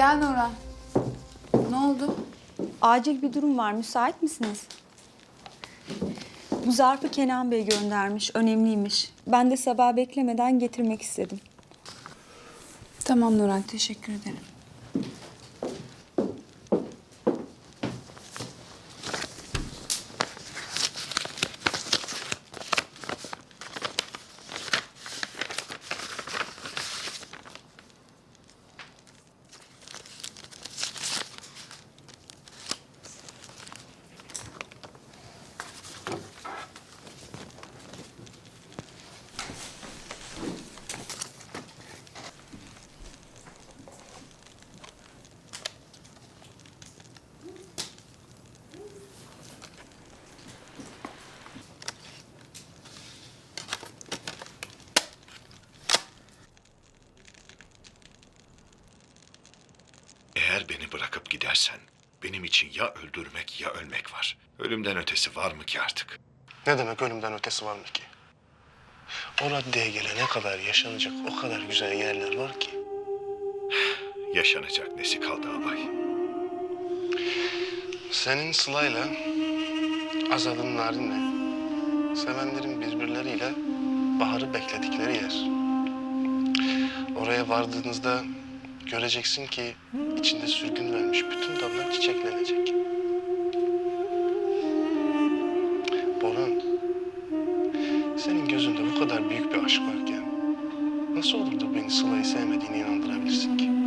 Gel Nurhan. Ne oldu? Acil bir durum var. Müsait misiniz? Bu zarfı Kenan Bey göndermiş. Önemliymiş. Ben de sabah beklemeden getirmek istedim. Tamam Nurhan teşekkür ederim. Eğer beni bırakıp gidersen benim için ya öldürmek ya ölmek var. Ölümden ötesi var mı ki artık? Ne demek ölümden ötesi var mı ki? O raddeye gelene kadar yaşanacak o kadar güzel yerler var ki. Yaşanacak nesi kaldı abay? Senin Sıla'yla, Azad'ın Narin'le, sevenlerin birbirleriyle baharı bekledikleri yer. Oraya vardığınızda göreceksin ki içinde sürgün vermiş bütün dallar çiçeklenecek. Boran, senin gözünde bu kadar büyük bir aşk varken nasıl olur da beni Sıla'yı sevmediğine inandırabilirsin ki?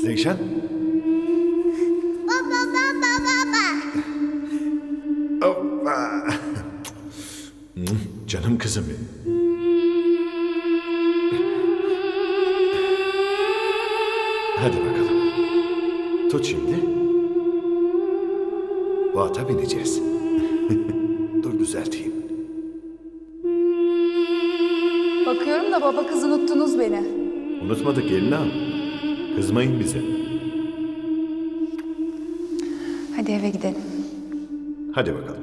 Zeyşan? Baba baba baba. Hoppa. Hı, Canım kızım benim. Hadi bakalım. Tut şimdi. Bu ata bineceğiz. Dur düzelteyim. Bakıyorum da baba kız unuttunuz beni. Unutmadık gelin ağam. Kızmayın bize. Hadi eve gidelim. Hadi bakalım.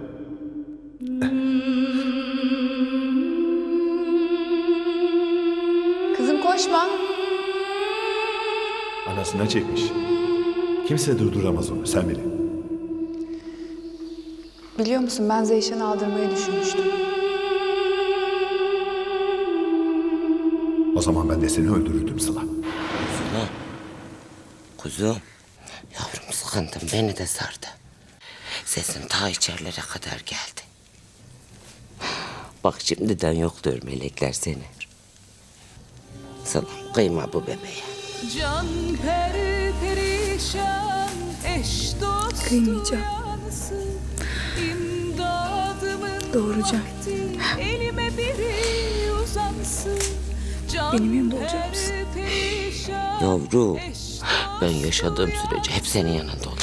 Kızım koşma. Anasına çekmiş. Kimse durduramaz onu sen bile. Biliyor musun ben Zeyşan'ı aldırmayı düşünmüştüm. O zaman ben de seni öldürürdüm Sıla. Kuzum, yavrum sıkıntım beni de sardı. Sesin ta içerilere kadar geldi. Bak şimdiden yokluyor melekler seni. Salam kıyma bu bebeğe. Can peri perişan eş dost Kıymayacağım. Doğuracağım. elime biri uzansın. Can Benim yanımda olacak mısın? perişan Yavrum, ben yaşadığım sürece hep senin yanında olacağım.